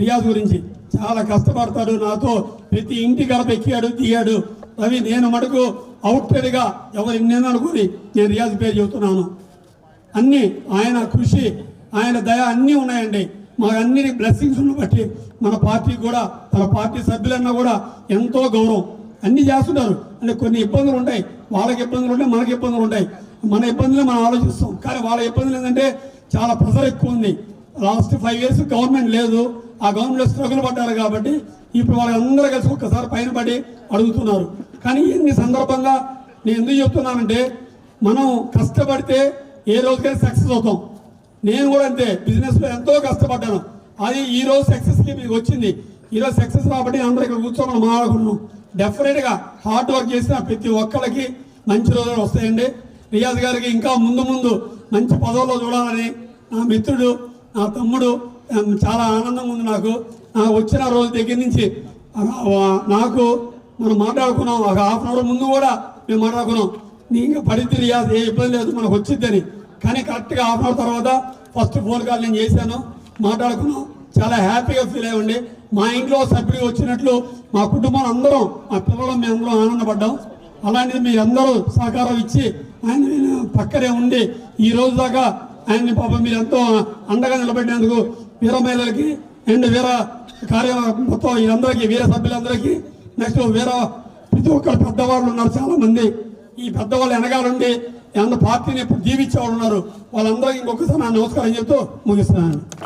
రియాజ్ గురించి చాలా కష్టపడతాడు నాతో. ప్రతి ఇంటి గడప ఎక్కాడు దిగాడు. రవి నేను మటుకు అవుట్డేట్గా ఎవరు నేను అనుకుని నేను రియాజ్ పేరు చెబుతున్నాను. అన్నీ ఆయన కృషి ఆయన దయ అన్నీ ఉన్నాయండి. మాకు అన్ని బ్లెస్సింగ్స్ బట్టి మన పార్టీ కూడా మన పార్టీ సభ్యులన్నా కూడా ఎంతో గౌరవం. అన్నీ చేస్తున్నారు. అంటే కొన్ని ఇబ్బందులు ఉంటాయి. వాళ్ళకి ఇబ్బందులు ఉంటాయి మనకి ఇబ్బందులు ఉంటాయి. మన ఇబ్బందులు మనం ఆలోచిస్తాం. కానీ వాళ్ళ ఇబ్బందులు ఏంటంటే చాలా ప్రెషర్ ఎక్కువ ఉంది. లాస్ట్ ఫైవ్ ఇయర్స్ గవర్నమెంట్ లేదు. ఆ గవర్నమెంట్లో స్ట్రగుల్ పడ్డారు కాబట్టి ఇప్పుడు వాళ్ళందరూ కలిసి ఒక్కసారి పైన పడి అడుగుతున్నారు. కానీ ఈ సందర్భంగా నేను ఎందుకు చెప్తున్నానంటే మనం కష్టపడితే ఏ రోజుకైనా సక్సెస్ అవుతాం. నేను కూడా అంతే బిజినెస్లో ఎంతో కష్టపడ్డాను. అది ఈ రోజు సక్సెస్కి మీకు వచ్చింది. ఈ రోజు సక్సెస్ కాబట్టి అందరూ ఇక్కడ కూర్చొని మనం మాట్లాడుకున్నాం డెఫినెట్ హార్డ్ వర్క్ చేసిన ప్రతి ఒక్కరికి మంచి రోజులు వస్తాయండి. రియాజ్ గారికి ఇంకా ముందు ముందు మంచి పదవుల్లో చూడాలని నా మిత్రుడు నా తమ్ముడు చాలా ఆనందంగా ఉంది నాకు. నాకు వచ్చిన రోజు దగ్గర నుంచి నాకు మనం మాట్లాడుకున్నాం. ఒక హాఫ్ అన్ అవర్ ముందు కూడా మేము మాట్లాడుకున్నాం. నీ ఇంకా పడితే ఏ ఇబ్బంది లేదు మనకు వచ్చిద్దని. కానీ కరెక్ట్గా హాఫ్ అన్ అవర్ తర్వాత ఫస్ట్ ఫోన్ కాల్ నేను చేశాను. మాట్లాడుకున్నాం. చాలా హ్యాపీగా ఫీల్ అయ్యండి మా ఇంట్లో సభ్యులు వచ్చినట్లు మా కుటుంబం అందరం మా పిల్లలు మేము అందరం ఆనందపడ్డాం. అలాంటిది మీ అందరూ సహకారం ఇచ్చి ఆయన పక్కనే ఉండి ఈ రోజు దాకా ఆయన్ని పాపం మీరు ఎంతో అండగా నిలబెట్టినందుకు వీర మహిళలకి అండ్ వీర కార్య మొత్తం వీరందరికీ వీర సభ్యులందరికీ నెక్స్ట్ వీర ప్రతి ఒక్కరు పెద్దవాళ్ళు ఉన్నారు చాలా మంది ఈ పెద్దవాళ్ళు వెనకాలండి ఎంత పార్టీని ఎప్పుడు దీవించే వాళ్ళు ఉన్నారు. వాళ్ళందరికీ ఇంకొకసారి నా నమస్కారం చెప్తూ ముగిస్తున్నాను.